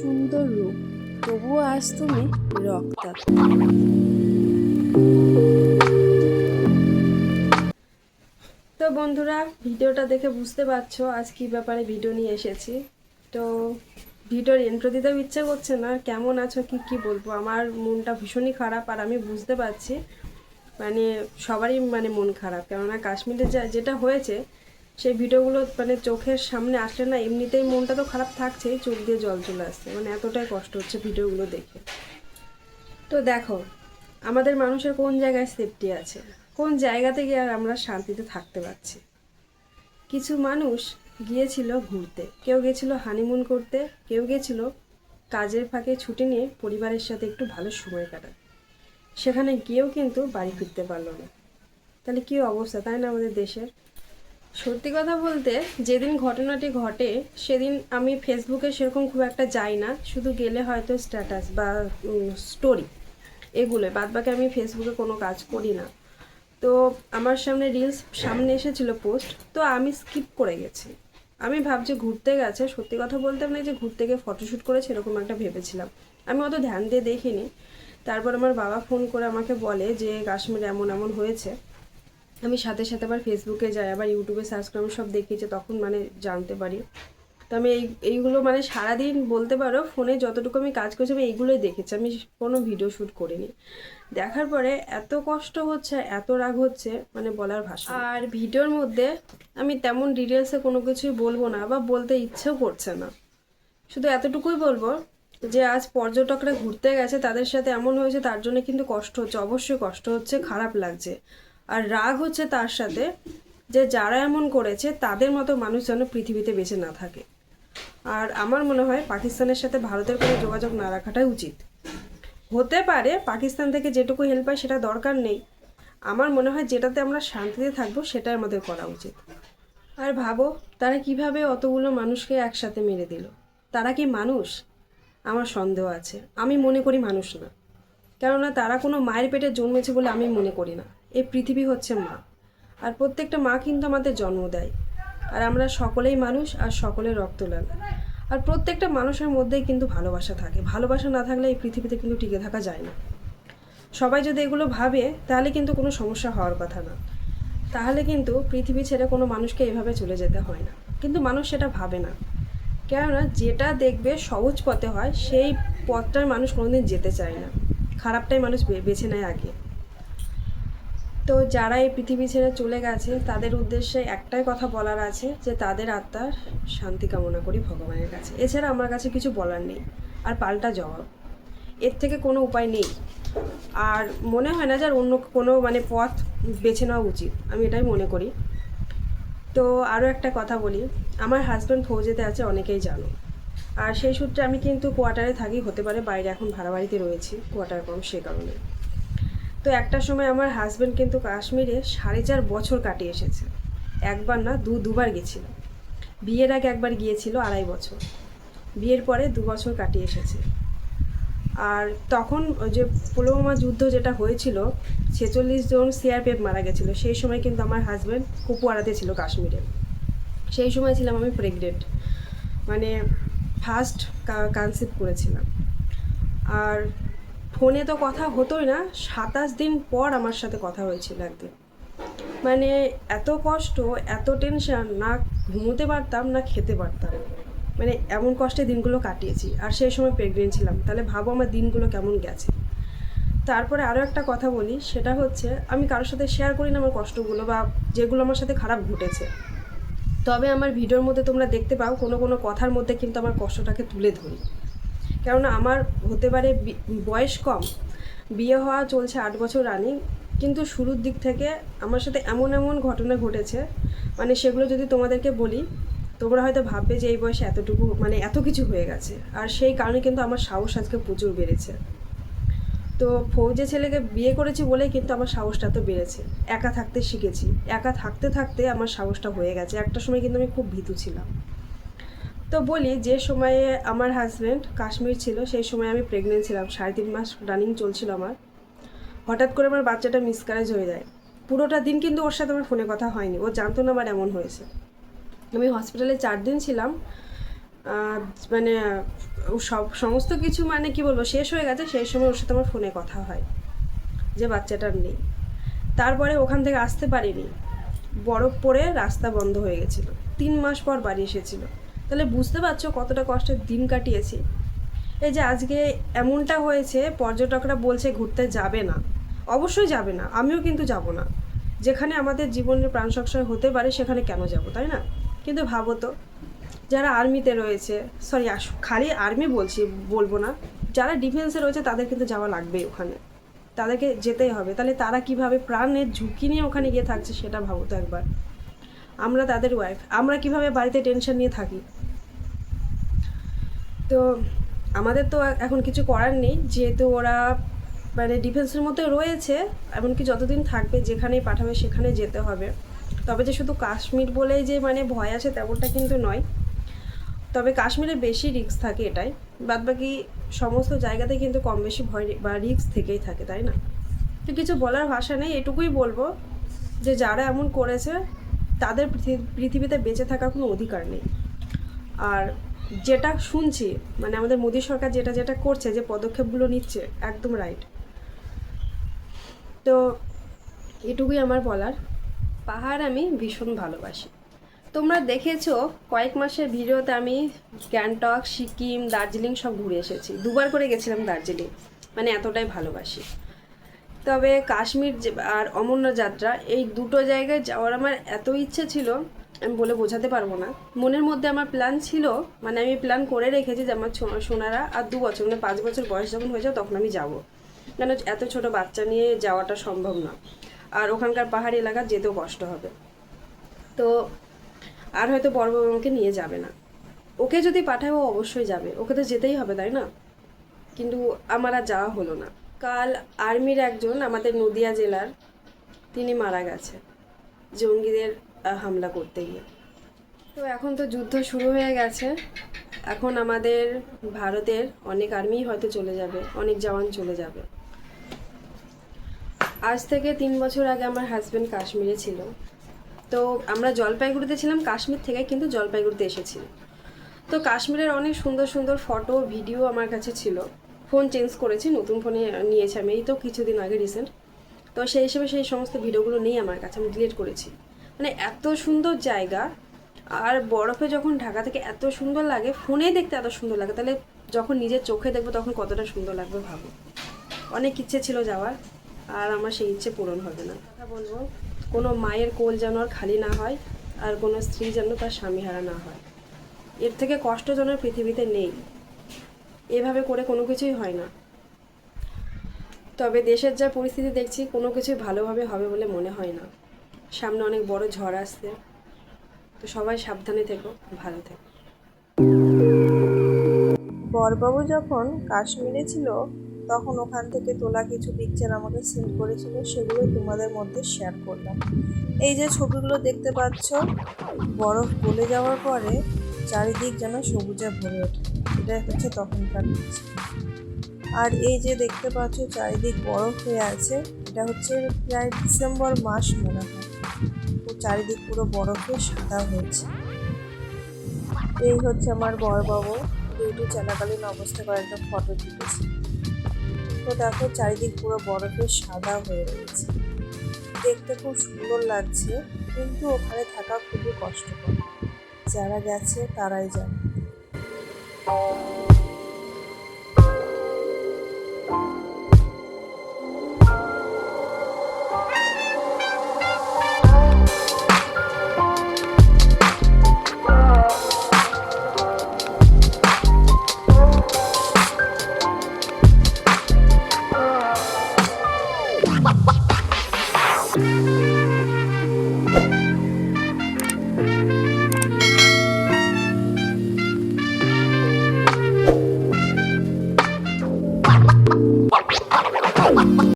সুন্দর রূপ, তবুও আজ তুমি রক্তাক্ত। তো বন্ধুরা, ভিডিওটা দেখে বুঝতে পারছ আজ কি ব্যাপারে ভিডিও নিয়ে এসেছি। তো ভিডিওর এন্ট্রো দিতেও ইচ্ছে করছে না, কেমন আছো, কি কি বলব? আমার মনটা ভীষণই খারাপ আর আমি বুঝতে পারছি। মানে সবারই মানে মন খারাপ, কেননা কাশ্মীরে যা, যেটা হয়েছে সেই ভিডিওগুলো মানে চোখের সামনে আসলে না, এমনিতেই মনটা তো খারাপ থাকছেই চোখ দিয়ে জল চলে আসছে। মানে এতটাই কষ্ট হচ্ছে ভিডিওগুলো দেখে। তো দেখো, আমাদের মানুষের কোন জায়গায় সেফটি আছে? কোন জায়গাতে গিয়ে আর আমরা শান্তিতে থাকতে পারছি? কিছু মানুষ গিয়েছিল ঘুরতে। কেউ গেছিল হানিমুন করতে, কেউ গেছিল কাজের ফাঁকে ছুটি নিয়ে পরিবারের সাথে একটু ভালো সময় কাটাতে। সেখানে গিয়েও কিন্তু বাড়ি ফিরতে পারল না। তাহলে কী অবস্থা? তাই না আমাদের দেশের? সত্যি কথা বলতে, যেদিন ঘটনাটি ঘটে, সেদিন আমি ফেসবুকে সেরকম খুব একটা যাই না। শুধু গেলে হয়তো স্ট্যাটাস বা স্টোরি এগুলো বাদ বাকি আমি ফেসবুকে কোনো কাজ করি না। তো আমার সামনে রিলস সামনে এসেছিল পোস্ট তো আমি স্কিপ করে গেছি। আমি ভাবছি ঘুরতে গেছে, সত্যি কথা বলতে না যে ঘুরতে গিয়ে ফটোশ্যুট করেছে, এরকম একটা ভেবেছিলাম। আমি অত ধ্যান দিয়ে দেখিনি। তারপর আমার বাবা ফোন করে আমাকে বলে যে, কাশ্মীরে এমন এমন হয়েছে। আমি সাথে সাথে আবার ফেসবুকে যাই, আবার ইউটিউবে সার্চ করে, আমি সব দেখিয়েছি তখন মানে জানতে পারি। তো আমি এই, এইগুলো মানে সারাদিন বলতে পারো, ফোনে যতটুকু আমি কাজ করছি, আমি এইগুলোই দেখেছি। আমি কোনো ভিডিও শ্যুট করিনি। দেখার পরে এত কষ্ট হচ্ছে, এত রাগ হচ্ছে মানে বলার ভাষা আর ভিডিওর মধ্যে আমি তেমন ডিটেলসে কোনো কিছুই বলব না, বা বলতে ইচ্ছেও করছে না। শুধু এতটুকুই বলব যে, আজ পর্যটকরা ঘুরতে গেছে, তাদের সাথে এমন হয়েছে, তার জন্য কিন্তু কষ্ট হচ্ছে, অবশ্যই কষ্ট হচ্ছে, খারাপ লাগছে। আর রাগ হচ্ছে তার সাথে যে যারা এমন করেছে, তাদের মতো মানুষ যেন পৃথিবীতে বেঁচে না থাকে। আর আমার মনে হয় পাকিস্তানের সাথে ভারতের কোনো যোগাযোগ না রাখাটাই উচিত। হতে পারে পাকিস্তান থেকে যেটুকু হেল্প হয় সেটা দরকার নেই। আমার মনে হয় যেটাতে আমরা শান্তিতে থাকব সেটাই আমাদের করা উচিত। আর ভাবো, তারা কীভাবে অতগুলো মানুষকে একসাথে মেরে দিল? তারা কি মানুষ? আমার সন্দেহ আছে। আমি মনে করি মানুষ না। কেননা তারা কোনো মায়ের পেটে জন্মেছে বলে আমি মনে করি না। এই পৃথিবী হচ্ছে মা। আর প্রত্যেকটা মা কিন্তু আমাদের জন্ম দেয়। আর আমরা সকলেই মানুষ আর সকলে রক্ত লাগে আর প্রত্যেকটা মানুষের মধ্যেই কিন্তু ভালোবাসা থাকে। ভালোবাসা না থাকলে এই পৃথিবীতে কিন্তু টিকে থাকা যায় না। সবাই যদি এগুলো ভাবে, তাহলে কিন্তু কোনো সমস্যা হওয়ার কথা না। তাহলে কিন্তু পৃথিবী ছেড়ে কোনো মানুষকে এভাবে চলে যেতে হয় না। কিন্তু মানুষ সেটা ভাবে না। কেননা যেটা দেখবে সহজ পথে হয়, সেই পথটার মানুষ কোনোদিন যেতে চায় না। খারাপটাই মানুষ বেছে নেয় আগে। তো যারা এই পৃথিবী ছেড়ে চলে গেছে, তাদের উদ্দেশ্যে একটাই কথা বলার আছে যে, তাদের আত্মার শান্তি কামনা করি ভগবানের কাছে। এছাড়া আমার কাছে কিছু বলার নেই। আর পাল্টা জবাব। এর থেকে কোনো উপায় নেই। আর মনে হয় না যে আর অন্য কোনো মানে পথ বেছে নেওয়া উচিত। আমি এটাই মনে করি। তো আরও একটা কথা বলি। আমার হাজব্যান্ড ফৌজেতে আছে, অনেকেই জানো। আর সেই সূত্রে আমি কিন্তু কোয়ার্টারে থাকি, হতে পারে বাইরে এখন ভাড়া বাড়িতে রয়েছি, কোয়ার্টার কম সে কারণে। তো একটা সময় আমার হাজব্যান্ড কিন্তু কাশ্মীরে সাড়ে চার বছর কাটিয়ে এসেছে। একবার না দু দুবার গেছিল। বিয়ের আগে একবার গিয়েছিল আড়াই বছর। বিয়ের পরে দু বছর কাটিয়ে এসেছে। আর তখন যে পুলওয়ামা যুদ্ধ যেটা হয়েছিল, ছেচল্লিশ জন সিআরপিএফ মারা গেছিল। সেই সময় কিন্তু আমার হাজব্যান্ড কুপুয়ারাতে ছিল কাশ্মীরে। সেই সময় ছিলাম আমি প্রেগনেন্ট মানে ফার্স্ট কনসেপ্ট করেছিলাম। আর ফোনে তো কথা হতোই না, সাতাশ দিন পর আমার সাথে কথা হয়েছিল একদিন। মানে এত কষ্ট, এত টেনশন না ঘুমোতে পারতাম, না খেতে পারতাম। মানে এমন কষ্টে দিনগুলো কাটিয়েছি। আর সেই সময় প্রেগনেন্ট ছিলাম। তাহলে ভাবো আমার দিনগুলো কেমন গেছে। তারপরে আরও একটা কথা বলি, সেটা হচ্ছে আমি কারোর সাথে শেয়ার করি না আমার কষ্টগুলো বা যেগুলো আমার সাথে খারাপ ঘটেছে। তবে আমার ভিডিওর মধ্যে তোমরা দেখতে পাও, কোনো কোনো কথার মধ্যে কিন্তু আমার কষ্টটাকে তুলে ধরি। কেননা আমার হতে পারে বয়স কম, বিয়ে হওয়া চলছে আট বছর রানিং, কিন্তু শুরুর দিক থেকে আমার সাথে এমন এমন ঘটনা ঘটেছে মানে সেগুলো যদি তোমাদেরকে বলি, তোমরা হয়তো ভাববে যে এই বয়সে এতটুকু মানে এত কিছু হয়ে গেছে। আর সেই কারণে কিন্তু আমার সাহস আজকে প্রচুর বেড়েছে। তো ফৌজে ছেলেকে বিয়ে করেছি বলেই কিন্তু আমার সাহসটা তো বেড়েছে। একা থাকতে শিখেছি। একা থাকতে থাকতে আমার সাহসটা হয়ে গেছে। একটা সময় কিন্তু আমি খুব ভীতু ছিলাম। তো বলি, যে সময়ে আমার হাজব্যান্ড কাশ্মীর ছিল, সেই সময় আমি প্রেগনেন্ট ছিলাম। সাড়ে তিন মাস রানিং চলছিল আমার। হঠাৎ করে আমার বাচ্চাটা মিসক্যারেজ হয়ে যায়। পুরোটা দিন কিন্তু ওর সাথে আমার ফোনে কথা হয়নি। ও জানতো না আমার এমন হয়েছে। আমি হসপিটালে চার দিন ছিলাম। মানে সব, সমস্ত কিছু মানে কি বলব, শেষ হয়ে গেছে, সেই সময় ওর সাথে আমার ফোনে কথা হয় যে বাচ্চাটার নেই। তারপরে ওখান থেকে আসতে পারিনি। বরফ পড়ে রাস্তা বন্ধ হয়ে গেছিল। তিন মাস পর বাড়ি এসেছিল। তাহলে বুঝতে পারছ কতটা কষ্টের দিন কাটিয়েছি। এই যে আজকে এমনটা হয়েছে, পর্যটকরা বলছে ঘুরতে যাবে না। অবশ্যই যাবে না, আমিও কিন্তু যাব না। যেখানে আমাদের জীবনের প্রাণ সংশয় হতে পারে সেখানে কেন যাব, তাই না? কিন্তু ভাবো তো। যারা আর্মিতে রয়েছে সরি খালি আর্মি বলছি, বলব না, যারা ডিফেন্সে রয়েছে তাদের কিন্তু যাওয়া লাগবেই ওখানে। তাদেরকে যেতেই হবে। তাহলে তারা কীভাবে প্রাণের ঝুঁকি নিয়ে ওখানে গিয়ে থাকছে সেটা ভাবো তো একবার। আমরা তাদের ওয়াইফ আমরা কীভাবে বাড়িতে টেনশন নিয়ে থাকি? তো আমাদের তো এখন কিছু করার নেই, যেহেতু ওরা মানে ডিফেন্সের মধ্যে রয়েছে, এমনকি যতদিন থাকবে, যেখানেই পাঠাবে সেখানে যেতে হবে। তবে যে শুধু কাশ্মীর বলেই যে মানে ভয় আছে তেমনটা কিন্তু নয়। তবে কাশ্মীরে বেশি রিস্ক থাকে এটাই। বাদবাকি সমস্ত জায়গাতে কিন্তু কম বেশি ভয় বা রিস্ক থেকেই থাকে, তাই না? তো কিছু বলার ভাষা নেই, এটুকুই বলব যে যারা এমন করেছে, তাদের পৃথিবীতে বেঁচে থাকার কোনো অধিকার নেই। আর যেটা শুনছি মানে আমাদের মোদী সরকার যেটা যেটা করছে, যে পদক্ষেপগুলো নিচ্ছে, একদম রাইট তো এটুকুই আমার বলার। পাহাড় আমি ভীষণ ভালোবাসি। তোমরা দেখেছ, কয়েক মাসের ভিডিওতে আমি গ্যাংটক, সিকিম, দার্জিলিং সব ঘুরে এসেছি। দুবার করে গেছিলাম দার্জিলিং। মানে এতটাই ভালোবাসি। তবে কাশ্মীর আর অমরনাথ যাত্রা, এই দুটো জায়গায় যাওয়ার আমার এত ইচ্ছে ছিল, আমি বলে বোঝাতে পারব না। মনের মধ্যে আমার প্ল্যান ছিল মানে আমি প্ল্যান করে রেখেছি যে আমার সোনারা আর দু বছর মানে পাঁচ বছর বয়স যখন হয়ে যাবে তখন আমি যাব। কেন এত ছোট বাচ্চা নিয়ে যাওয়াটা সম্ভব না। আর ওখানকার পাহাড়ি এলাকা যেতেও কষ্ট হবে। তো আর হয়তো আমাকে নিয়ে যাবে না। ওকে যদি পাঠায়, ও অবশ্যই যাবে। ওকে তো যেতেই হবে, তাই না? কিন্তু আমার আর যাওয়া হলো না। কাল আর্মির একজন আমাদের নদিয়া জেলার, তিনি মারা গেছে জঙ্গিদের হামলা করতে গিয়ে। তো এখন তো যুদ্ধ শুরু হয়ে গেছে। এখন আমাদের ভারতের অনেক আর্মি হয়তো চলে যাবে, অনেক জওয়ান চলে যাবে। আজ থেকে তিন বছর আগে আমার হাজব্যান্ড কাশ্মীরে ছিল। তো আমরা জলপাইগুড়িতে ছিলাম কাশ্মীর থেকে, কিন্তু জলপাইগুড়িতে এসেছি। তো কাশ্মীরের অনেক সুন্দর সুন্দর ফটো, ভিডিও আমার কাছে ছিল। ফোন চেঞ্জ করেছি, নতুন ফোনে নিয়েছি আমি, এই তো কিছুদিন আগে রিসেন্ট তো সেই হিসেবে সেই সমস্ত ভিডিওগুলো নেই আমার কাছে, আমি ডিলিট করেছি। মানে এত সুন্দর জায়গা, আর বরফে যখন ঢাকা থেকে এত সুন্দর লাগে, ফোনে দেখতে এত সুন্দর লাগে, তাহলে যখন নিজের চোখে দেখব তখন কতটা সুন্দর লাগবে ভাবো। অনেক ইচ্ছে ছিল যাওয়ার, আর আমার সেই ইচ্ছে পূরণ হবে না। কথা বলব। কোনো মায়ের কোল যেন আর খালি না হয় আর কোনো স্ত্রী যেন তার স্বামী হারা না হয়। এর থেকে কষ্ট যেন পৃথিবীতে নেই। এভাবে করে কোনো কিছুই হয় না। তবে দেশের যা পরিস্থিতি দেখছি, কোনো কিছুই ভালোভাবে হবে বলে মনে হয় না। সামনে অনেক বড় ঝড় আসছে। তো সবাই সাবধানে থেকো, ভালো থেকো। বরবাবু যখন কাশ্মীরে ছিল তখন ওখান থেকে তোলা কিছু পিকচার আমাকে সেন্ড করেছিল, সেগুলো তোমাদের মধ্যে শেয়ার করলাম। এই যে ছবিগুলো দেখতে পাচ্ছ, বরফ গলে যাওয়ার পরে চারিদিক যেন সবুজে ভরে ওঠে। এটা হচ্ছে তখনকার পিকচার আর এই যে দেখতে পাচ্ছ, চারিদিক বরফ হয়ে আছে, এটা হচ্ছে প্রায় ডিসেম্বর মাস মনে হয়। চারিদিক পুরো বরফে সাদা হয়েছে। এই হচ্ছে আমার বরবাবু। ডিউটি চলাকালীন অবস্থা কয়েকটা ফটো তুলেছি। তো দেখো চারিদিক পুরো বরফে সাদা হয়ে রয়েছে। দেখতে খুব সুন্দর লাগছে, কিন্তু ওখানে থাকা খুবই কষ্টকর। যারা গেছে তারাই জানে।